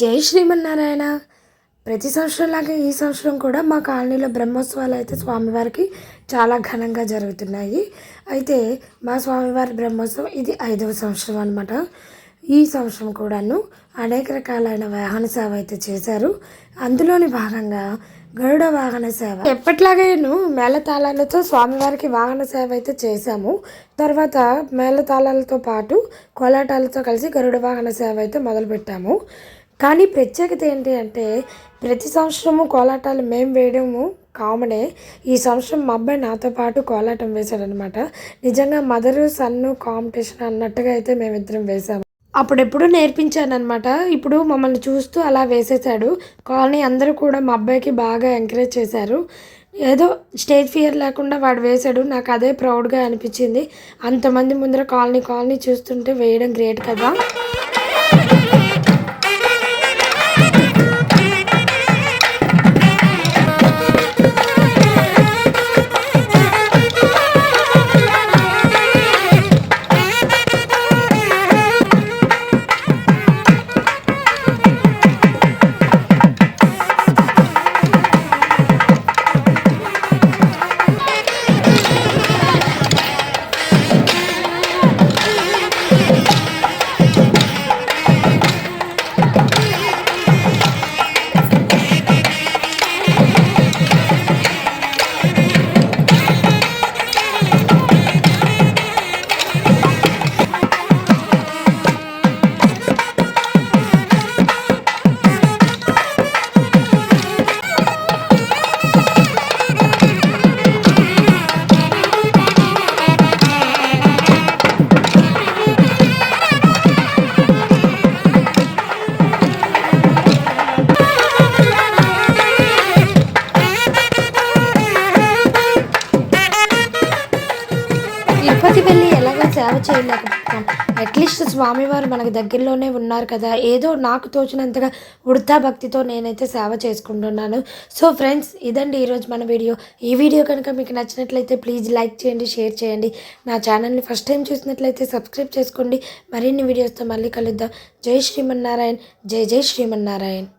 జై శ్రీమన్నారాయణ. ప్రతి సంవత్సరం లాగా ఈ సంవత్సరం కూడా మా కాలనీలో బ్రహ్మోత్సవాలు అయితే స్వామివారికి చాలా ఘనంగా జరుగుతున్నాయి. అయితే మా స్వామివారి బ్రహ్మోత్సవం ఇది ఐదవ సంవత్సరం అనమాట ఈ సంవత్సరం కూడాను అనేక రకాలైన వాహన సేవ అయితే చేశారు. అందులోని భాగంగా గరుడ వాహన సేవ. ఎప్పట్లాగేను మేళతాళాలతో స్వామివారికి వాహన సేవ అయితే చేశాము. తర్వాత మేళతాళాలతో పాటు కోలాటాలతో కలిసి గరుడ వాహన సేవ అయితే మొదలుపెట్టాము. కానీ ప్రత్యేకత ఏంటి అంటే ప్రతి సంవత్సరము కోలాటాలు మేము వేయడము కామనే. ఈ సంవత్సరం మా అబ్బాయి నాతో పాటు కోలాటం వేశాడనమాట. నిజంగా మదరు సన్ను కాంపిటీషన్ అన్నట్టుగా అయితే మేమిద్దరం వేసాము అప్పుడెప్పుడు నేర్పించానమాట ఇప్పుడు మమ్మల్ని చూస్తూ అలా వేసేసాడు కాలనీ అందరూ కూడా మా అబ్బాయికి బాగా ఎంకరేజ్ చేశారు. ఏదో స్టేజ్ ఫియర్ లేకుండా వాడు వేశాడు. నాకు అదే ప్రౌడ్గా అనిపించింది. అంతమంది ముందర కాలనీ కాలనీ చూస్తుంటే వేయడం గ్రేట్ కదా. తిరుపతి వెళ్ళి ఎలాగో సేవ చేయలేకపోతాం అట్లీస్ట్ స్వామివారు మనకు దగ్గరలోనే ఉన్నారు కదా. ఏదో నాకు తోచినంతగా ఉడతా భక్తితో నేనైతే సేవ చేసుకుంటున్నాను. సో ఫ్రెండ్స్ ఇదండి ఈరోజు మన వీడియో. ఈ వీడియో కనుక మీకు నచ్చినట్లయితే ప్లీజ్ లైక్ చేయండి షేర్ చేయండి. నా ఛానల్ని ఫస్ట్ టైం చూసినట్లయితే సబ్స్క్రైబ్ చేసుకోండి. మరిన్ని వీడియోస్తో మళ్ళీ కలుద్దాం. జై శ్రీమన్నారాయణ్. జై జై శ్రీమన్నారాయణ్.